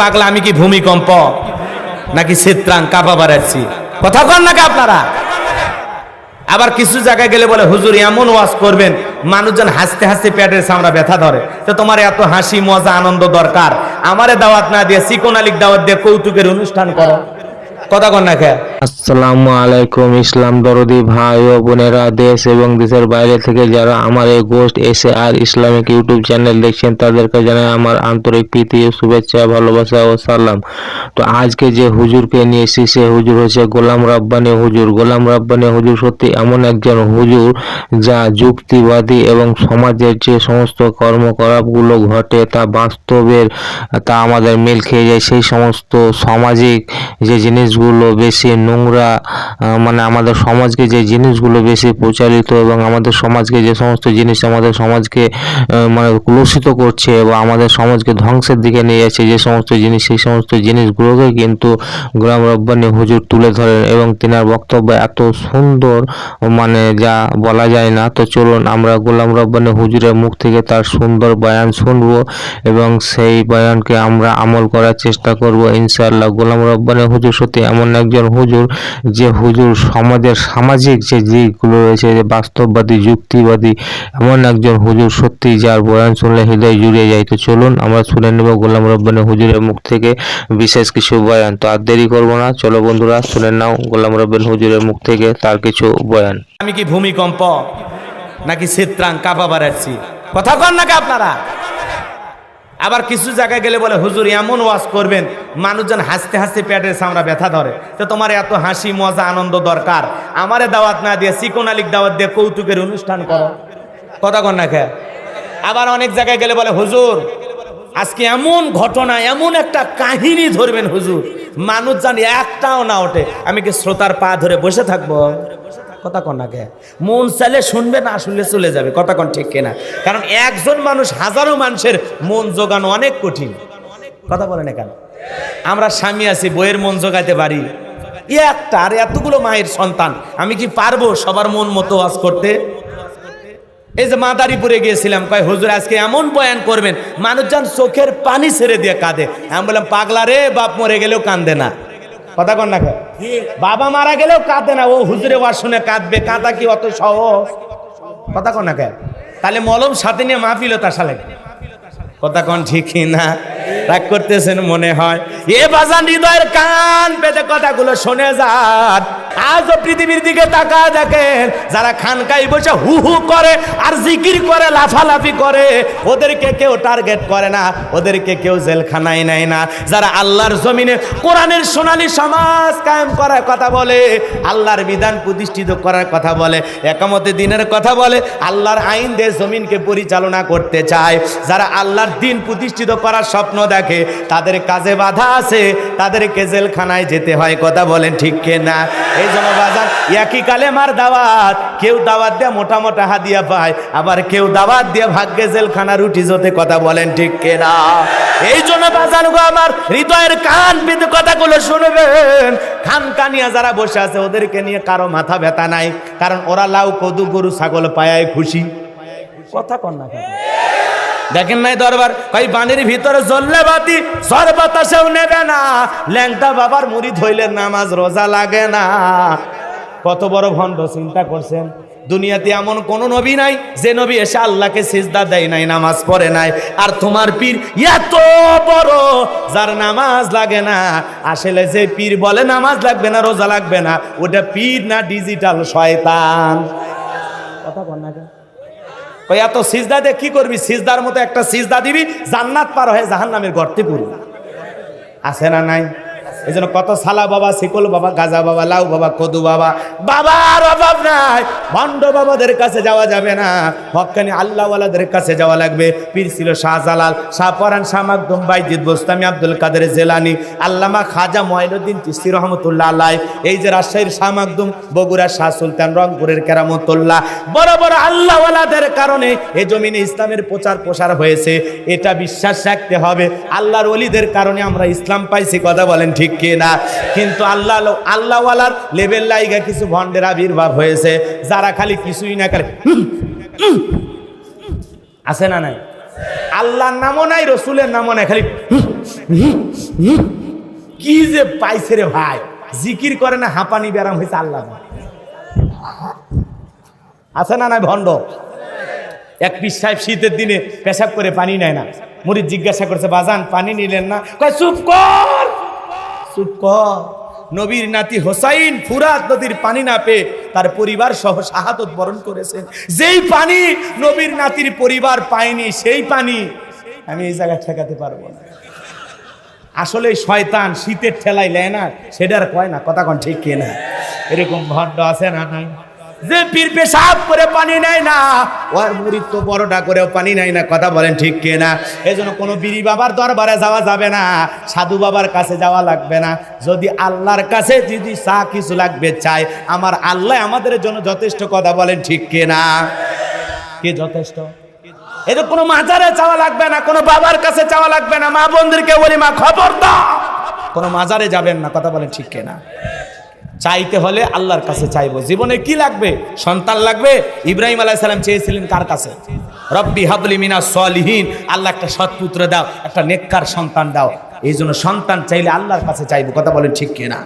পাগলা, আমি কি ভূমিকম্প? নাকি চিত্রাং কাপা বাড়াচ্ছি? কথা কন নাকি আপনারা? আবার কিছু জায়গায় গেলে বলে, হুজুর, এমন ওয়াজ করবেন, মানুষজন হাসতে হাসতে পেটের সামরা ব্যথা ধরে। তো তোমার এত হাসি, মজা, আনন্দ দরকার। আমারে দাওয়াত না দিয়ে সিকোনালিক দাওয়াত দিয়ে কৌতুকের অনুষ্ঠান করো। কথা কন না খেয়া আসসালামু আলাইকুম, ইসলাম দরদি ভাই ও বোনেরা দেশ এবং দেশের বাইরে থেকে যারা আমার এই গোস্ট এসে আর ইসলামিক ইউটিউব চ্যানেল দেখছেন, তাদেরকে জানাই আমার আন্তরিক প্রীতি ও শুভেচ্ছা, ভালোবাসা ও সালাম। তো আজকে যে হুজুরকে নিয়ে এসেছি, সে হুজুর হচ্ছে গোলাম রাব্বানি হুজুর। গোলাম রাব্বানি হুজুর সত্যি এমন একজন হুজুর যা যুক্তিবাদী এবং সমাজের যে সমস্ত কর্মকলাপগুলো ঘটে তা বাস্তবের, তা আমাদের মিল খেয়ে যায়। সেই সমস্ত সামাজিক যে জিনিসগুলো বেশি নোংরা আহ, মানে আমাদের সমাজকে যে জিনিসগুলো বেশি প্রচারিত এবং আমাদের সমাজকে যে সমস্ত জিনিস আমাদের সমাজকে মানে কলুষিত করছে বা আমাদের সমাজকে ধ্বংসের দিকে নিয়ে যাচ্ছে যে সমস্ত জিনিস সেই সমস্ত জিনিসগুলোকে কিন্তু গোলাম রব্বানি হুজুর তুলে ধরেন এবং তিনার বক্তব্য এত সুন্দর মানে যা বলা যায় না। তো চলুন আমরা গোলাম রব্বানি হুজুরের মুখ থেকে তার সুন্দর বয়ান শুনব এবং সেই বয়ানকে আমরা আমল করার চেষ্টা করব। ইনশাআল্লাহ গোলাম রব্বানি হুজুর সত্যি এমন একজন হুজুর যে হুজুর সমাজের সামাজিক যে দিকগুলো রয়েছে, যে বাস্তববাদী, যুক্তিবাদী, এমন একজন হুজুর সত্যি যার বয়ান শুনলে হৃদয় জুড়ে যায়। তো চলুন আমরা শুনে নেব গোলাম রব্বানি হুজুরের মুখ থেকে বিশেষ কিছু বয়ান। তো আর দেরি করব না, চলো বন্ধুরা শুনে নাও গোলাম রব্বানি হুজুরের মুখ থেকে তার কিছু বয়ান। আমি কি ভূমিকম্প নাকি চিত্রাং কাপা বাড়াচ্ছি কথা কন নাকি আপনারা? আবার কিছু জায়গায় গেলে বলে, হুজুর, এমন ওয়াজ করবেন, মানুষজন হাসতে হাসতে পেটের সামরা ব্যথা ধরে। তো তোমার এত হাসি, মজা, আনন্দ দরকার। আমারে দাওয়াত না দিয়ে সিকোন আলিক দাওয়াত দিয়ে কৌতুকের অনুষ্ঠান করো। কথা কন না খেয়া আবার অনেক জায়গায় গেলে বলে, হুজুর, আজকে এমন ঘটনা, এমন একটা কাহিনী ধরবেন, হুজুর। মানুষ জানি একটাও না ওঠে। আমি কি শ্রোতার পা ধরে বসে থাকব? কথা কন মন চাইলে শুনবে, না শুনলে চলে যাবে। কথা কন ঠিক কেনা? কারণ একজন মানুষ হাজারো মানুষের মন জোগানো অনেক কঠিন। কথা বলে কেন আমরা স্বামী আছি, বইয়ের মন জোগাইতে পারি। একটা আর এতগুলো মায়ের সন্তান, আমি কি পারব সবার মন মতো ওয়াজ করতে? এই যে মাদারীপুরে গিয়েছিলাম, কয়, হুজুর, আজকে এমন বয়ান করবেন, মানুষজন চোখের পানি ছেড়ে দিয়ে কাঁদে। আমি বললাম, পাগলা রে, বাপ মরে গেলেও কান্দে না। কথা কন না? বাবা মারা গেলেও কাঁদে না। ও হুজুরে ওয়ার শুনে কাঁদবে। কাঁদা কি অত সহজ? কথা কন না কে তাহলে মলম সাথে নিয়ে মাহফিল তার সালে কথা কন ঠিকই না? রাগ করতেছেন মনে হয়। এ বাজান হৃদয়ের কান পেতে কথাগুলো শুনে যান। আজও পৃথিবীর দিকে তাকায় দেখেন, যারা খানকাই বসে হু হু করে আর জিকির করে, লাফালাফি করে, ওদেরকে কেউ টার্গেট করে না, ওদেরকে কেউ জেলখানায় নেয় না। যারা আল্লাহর জমিনে কোরআনের সোনালী সমাজ কায়েম করার কথা বলে, আল্লাহর বিধান প্রতিষ্ঠিত করার কথা বলে, একামতে দিনের কথা বলে, আল্লাহর আইন দিয়ে জমিনকে পরিচালনা করতে চায়। যারা আল্লাহর দিন প্রতিষ্ঠিত করার স্বপ্ন দেখে, তাদের কাজে বাধা আছে, তাদেরকে জেলখানায় যেতে হয়, কথা বলেন ঠিক না এই জন্য বাজার, একই কালে মার দাওয়াত। কেউ দাওয়াত দিয়ে মোটা মোটা হাদিয়া পায়, আবার কেউ দাওয়াত দিয়ে ভাগ্যে জেলখানা রুটি জোতে কথা বলেন ঠিক না এই জন্য বাজার গো আমার, হৃদয়ের কান পেতে কথাগুলো শুনবেন। খান কানিয়া যারা বসে আছে, ওদেরকে নিয়ে কারও মাথা ব্যথা নাই। কারণ ওরা লাউ, কদু, গরু, ছাগল পায়ায় খুশি। কথা কন না কেন? দেখেন নাই দরবার? কই, বাণীর ভিতরে জ্বললে বাতি ঝড় বাতাসেও নেবে না। ল্যাংটা বাবার মুড়ি ধইলে নামাজ রোজা লাগে না। কত বড় ভণ্ড চিন্তা করছেন? দুনিয়াতে এমন কোন নবী নাই যে নবী এসে আল্লাহকে সিজদা দেয় নাই, নামাজ পড়ে নাই। আর তোমার পীর এত বড় যার নামাজ লাগে না। আসলে যে পীর বলে নামাজ লাগবে না, রোজা লাগবে না, ওটা পীর না ডিজিটাল শয়তান। কথা বল না? কই, এত সিজদা দিয়ে কি করবি? সিজদার মতো একটা সিজদা দিবি, জান্নাত পার হয়ে জাহান্নামের গর্তে পড়বি আছে না নাই? এই জন্য কত সালা বাবা, শিকল বাবা, গাজা বাবা, লাউ বাবা, কদু বাবা, বাবার অভাব নাই। ভণ্ড বাবাদের কাছে যাওয়া যাবে না। হকানি আল্লাহওয়ালাদের কাছে যাওয়া লাগবে। পীর ছিল শাহজালাল, শাহ পরান শাহ মাকদুম, বাইজিদ বোস্তামি, আব্দুল কাদের জেলানি, আল্লামা খাজা ময়নুদ্দিন চিস্তি রহমতুল্লাহ আল্লাহ এই যে রাজশাহীর শাহ মাকদুম, বগুড়ার শাহ সুলতান, রংপুরের কেরামতুল্লাহ। বড় বড় আল্লাহওয়ালাদের কারণে এ জমিনে ইসলামের প্রচার প্রসার হয়েছে। এটা বিশ্বাস রাখতে হবে। আল্লাহর অলিদের কারণে আমরা ইসলাম পাইছি, কথা বলেন ঠিক কি না? কিন্তু আল্লাহ আল্লাহওয়ালার লেভেল লাইগা কিছু ভণ্ডের আবির্ভাব হয়েছে, যারা খালি কিছুই না করে। আছে না নাই? আল্লাহর নামও নাই, রসুলের নামও নাই, খালি কি যে পাইছে রে ভাই? জিকির করে না হাঁপানি ব্যারাম হয়েছে আল্লাহ আছে না নাই ভণ্ড? এক পিস সাহেব শীতের দিনে পেশাব করে পানি নেয় না। মুড়ি জিজ্ঞাসা করছে, বাজান, পানি নিলেন না? কয়, চুপ কর! চুপ কর নবীর নাতি হোসাইন ফুরাত নদীর পানি না পেয়ে তার পরিবার সহ শাহাদত বরণ করেছেন যেই পানি নবীর নাতির পরিবার পায়নি, সেই পানি আমি এই জায়গায় ঠেকাতে পারব না। আসলে শয়তান শীতের ঠেলায় লেয় না সেটার কয় না, কথা কন ঠিক কে না এরকম ভণ্ড আছে না নাই? যে পীর পেশাব করে পানি নেয় না, ওর মুড়ি তো বড়টা করেও পানি নেয় না, কথা বলেন ঠিক কে না এই জন্য কোনো বিড়ি বাবার দরবারে যাওয়া যাবে না, সাধু বাবার কাছে যাওয়া লাগবে না। যদি আল্লাহর কাছে যদি চা কিছু লাগবে চাই, আমার আল্লাহ আমাদের জন্য যথেষ্ট কথা বলেন ঠিক কে না কে যথেষ্ট? এটা কোনো মাজারে চাওয়া লাগবে না, কোনো বাবার কাছে চাওয়া লাগবে না, মা বোনদেরকে বলি, মা খবর দাও কোনো মাজারে যাবেন না, কথা বলেন ঠিক কে না চাইতে হলে আল্লাহর কাছে চাইব। জীবনে কি লাগবে? সন্তান লাগবে? ইব্রাহিম আলাইহিস সালাম চেয়েছিলেন কার কাছে? রব্বি হাবলি মিনা সলিহীন। আল্লাহ একটা সৎপুত্র দাও, একটা নেককার সন্তান দাও। এই জন্য সন্তান চাইলে আল্লাহর কাছে চাইব। কথা বলেন ঠিক কিনা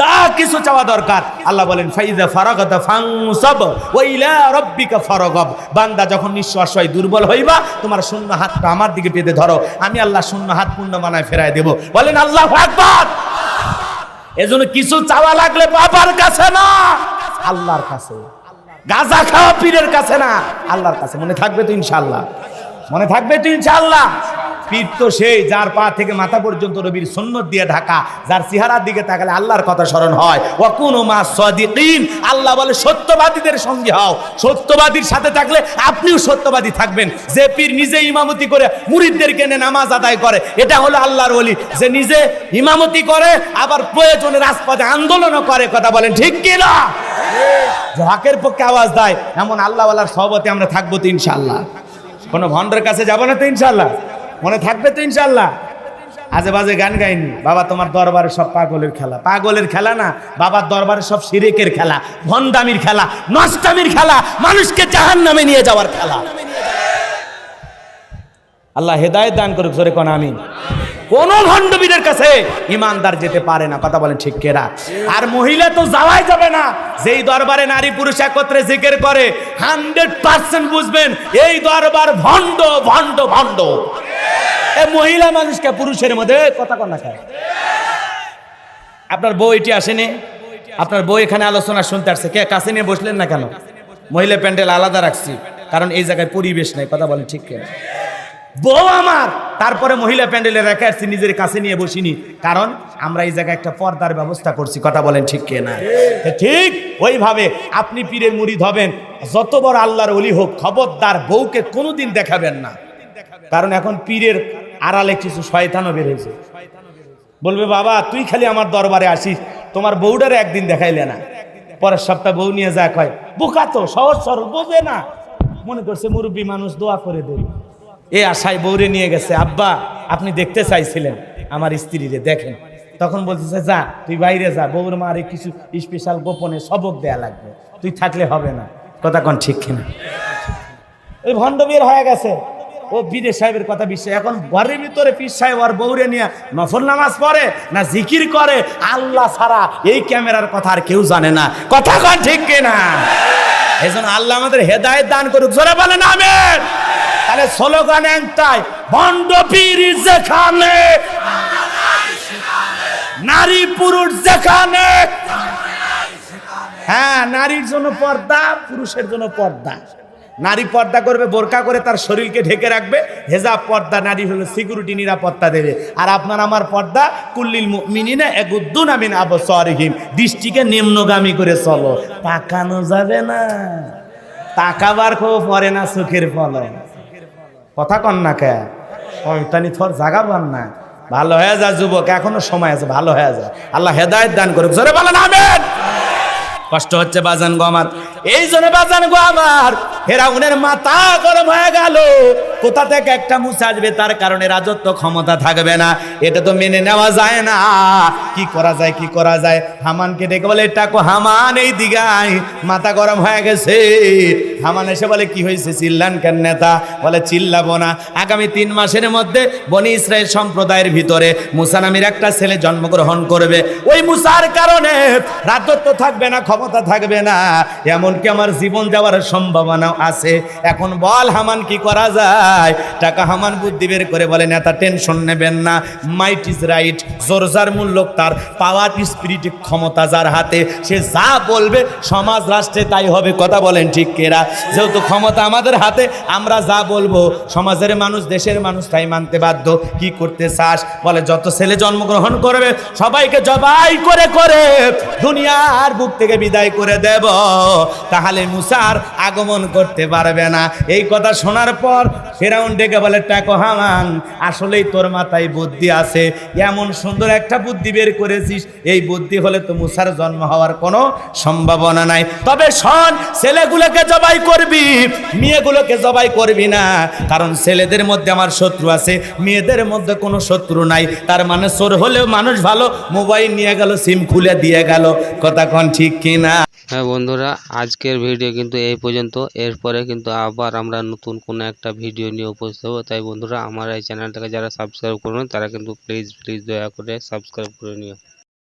যা কিছু চাওয়া দরকার, আল্লাহ বলেন ফাইদা ফারাগাতা ফাংসাব ওয়াইলা রব্বিকা ফারাগাব। বান্দা যখন নিঃশ্বাস হয় দুর্বল হইবা, তোমার শূন্য হাতটা আমার দিকে পেতে ধরো। আমি আল্লাহ শূন্য হাত পূর্ণ মানায় ফেরায় দেব। বলেন আল্লাহ আকবার! এজন্য কিছু চাওয়া লাগলে বাবার কাছে না। আল্লাহর কাছে। গাজা খাওয়া পীরের কাছে না। আল্লাহর কাছে। মনে থাকবে তো ইনশাআল্লাহ। মনে থাকবে তো ইনশাআল্লাহ। পীর তো সেই যার পা থেকে মাথা পর্যন্ত রবির সুন্নত দিয়ে ঢাকা, যার চেহারার দিকে তাকালে আল্লাহর কথা স্মরণ হয়। ওয়াকুনু মা সাদিকিন, আল্লাহ বলে, সত্যবাদীদের সঙ্গে হও। সত্যবাদীর সাথে থাকলে আপনিও সত্যবাদী থাকবেন। যে পীর নিজে ইমামতি করে মুরিদদেরকে নিয়ে নামাজ আদায় করে, এটা হলো আল্লাহর ওলি। যে নিজে ইমামতি করে, আবার প্রয়োজনে রাজপথে আন্দোলনও করে, কথা বলেন ঠিক কি না যে হকের পক্ষে আওয়াজ দেয়, এমন আল্লাহওয়ালার সহবতে আমরা থাকব তো ইনশাল্লাহ কোনো ভণ্ডের কাছে যাব না তো ইনশাল্লাহ মনে থাকবে তো ইনশাল্লাহ আজে বাজে গান গাইনি। বাবা, তোমার দরবারে সব পাগলের খেলা। পাগলের খেলা না, বাবার দরবারে সব সিরেকের খেলা ভন্ডামির খেলা, নষ্টামির খেলা, মানুষকে জাহান নামে নিয়ে যাওয়ার খেলা। আল্লাহ হেদায়ত দান করুক, জোরে কোন আমি কোন ভণ্ডবীরের কাছে ইমানদার যেতে পারে না, কথা বলেন ঠিক কেরা? আর মহিলা তো যাওয়াই যাবে না, যেই দরবারে নারী পুরুষ একত্রে জিকের করে হান্ড্রেড পার্সেন্ট বুঝবেন, এই দরবার ভণ্ড ভণ্ড ভণ্ড। মহিলা মানুষকে পুরুষের মধ্যে কথা কন না খায় আপনার বউ এটি আসেনি? আপনার বউ এখানে আলোচনা শুনতে আসছে। কে? কাছে নিয়ে বসলেন না কেন? মহিলা প্যান্ডেল আলাদা রাখছি, কারণ এই জায়গায় পরিবেশ নাই, কথা বলেন ঠিক কেন? বউ আমার! তারপরে মহিলা প্যান্ডেলে রেখে আসছি, নিজের কাছে নিয়ে বসিনি। কারণ আমরা এই জায়গায় একটা পর্দার ব্যবস্থা করছি, কথা বলেন ঠিক কে না ঠিক ওইভাবে আপনি পীরের মুড়িদ হবেন, যত বড় আল্লাহর অলি হোক, খবরদার বউকে কোনোদিন দেখাবেন না। কারণ এখন পীরের আড়ালে কিছু শয়তানও বেড়েছে বলবে, বাবা, তুই খালি আমার দরবারে আসিস। তোমার বউটারে একদিন দেখাইলে না। পরের সপ্তাহ বউ নিয়ে যা কয়, বোকা তো, সহজ সরল, বোঝে না। মনে করছে মুরব্বী মানুষ দোয়া করে দেবে। এ আশায় বউরে নিয়ে গেছে, আব্বা, আপনি দেখতে চাইছিলেন আমার স্ত্রীরে, দেখেন। তখন বলতেছে, যা, তুই বাইরে যা, বউর মারে কিছু স্পেশাল গোপনে সবক দেয়া লাগবে। তুই থাকলে হবে না। কথা কোন ঠিক কিনা? ওই ভণ্ড বের হয়ে গেছে। ও বিদেশ সাহেবের কথা বিশ্বাস। এখন ঘরের ভিতরে পীর সাহেব আর বউরে নিয়ে নফল নামাজ পড়ে না জিকির করে, আল্লাহ ছাড়া এই ক্যামেরার কথা আর কেউ জানে না। কথা কন ঠিক কিনা এই জন্য আল্লাহ আমাদের হেদায়ত দান করুক। জোরে বলেন, আমেন। তাহলে স্লোগান একটাই ভণ্ড পীর যেখানে, নারী পুরুষ যেখানে। হ্যাঁ নারীর জন্য পর্দা, পুরুষের জন্য পর্দা। নারী পর্দা করবে, বোরকা করে তার শরীরকে ঢেকে রাখবে। হেজাব পর্দা, নারী হলো সিকিউরিটি নিরাপত্তা দেবে। আর আপনার আমার পর্দা, কুল্লিল মিনি না মিনিনা এগুদ্দুন আমিন আবসরিহিম। দৃষ্টিকে নিম্নগামী করে চলো। তাকানো যাবে না। তাকাবার খুব পরে না চোখের ফল কথা কন না কে? শয়তানি থর জাগা পান না। ভালো হয়ে যা যুবক, এখনও সময় আছে, ভালো হয়ে যা। আল্লাহ হেদায়েত দান করুক। বলেন, আমেন। কষ্ট হচ্ছে বাজান গো আমার। এই জন্য বাজান গো আমার। ফেরাউনের মাথা গরম হয়ে গেল। কোথা থেকে একটা মুসা আসবে? তার কারণে রাজত্ব ক্ষমতা থাকবে না। এটা তো মেনে নেওয়া যায় না। কি করা যায়, কি করা যায়? হামানকে ডেকে বলে টাকো হামান এই দিগায় মাথা গরম হয়ে গেছে। হামান এসে বলে, কি হয়েছে? চিল্লান কেন নেতা? বলে, চিল্লাবো না। আগামী তিন মাসের মধ্যে বনি ইসরায়েল সম্প্রদায়ের ভিতরে মুসা নামের একটা ছেলে জন্মগ্রহণ করবে। ওই মুসার কারণে রাজত্ব থাকবে না, ক্ষমতা থাকবে না। এমনকি আমার জীবন যাওয়ার সম্ভাবনা আছে। এখন বল হামান, কি করা যায়? টাকা হামান বুদ্ধি বের করে বলে, নেতা, টেনশন নেবেন না। মাইট ইজ রাইট জোরজার মূল্য তার পাওয়ার স্পিরিট ক্ষমতা যার হাতে, সে যা বলবে, সমাজ রাষ্ট্রে তাই হবে। কথা বলেন ঠিক কেরা? যেহেতু ক্ষমতা আমাদের হাতে, আমরা যা বলব, সমাজের মানুষ, দেশের মানুষ তাই মানতে বাধ্য। কি করতে চাস? বলে, যত ছেলে জন্মগ্রহণ করবে, সবাইকে জবাই করে করে দুনিয়ার বুক থেকে বিদায় করে দেব। তাহলে মুসার আগমন করতে পারবে না। এই কথা শোনার পর ফেরাউন ডেকে বলে, টাকো হামান, আসলেই তোর মাথায় বুদ্ধি আছে। এমন সুন্দর একটা বুদ্ধি বের করেছিস, এই বুদ্ধি হলে তো মুসার জন্ম হওয়ার কোনো সম্ভাবনা নাই। তবে শোন, ছেলেগুলোকে জবাই করবি, মেয়েগুলোকে জবাই করবি না। কারণ ছেলেদের মধ্যে আমার শত্রু আছে, মেয়েদের মধ্যে কোনো শত্রু নাই। তার মানে চোর হলেও মানুষ ভালো, মোবাইল নিয়ে গেল, সিম খুলে দিয়ে গেল। কথা কোন ঠিক কিনা হ্যাঁ বন্ধুরা, আজকের ভিডিও কিন্তু এই পর্যন্ত। এরপরে কিন্তু আবার আমরা নতুন কোনো একটা ভিডিও নিয়ে উপস্থিত হব। তাই বন্ধুরা, আমার এই চ্যানেলটাকে যারা সাবস্ক্রাইব করবেন তারা কিন্তু প্লিজ প্লিজ দয়া করে সাবস্ক্রাইব করে নিও।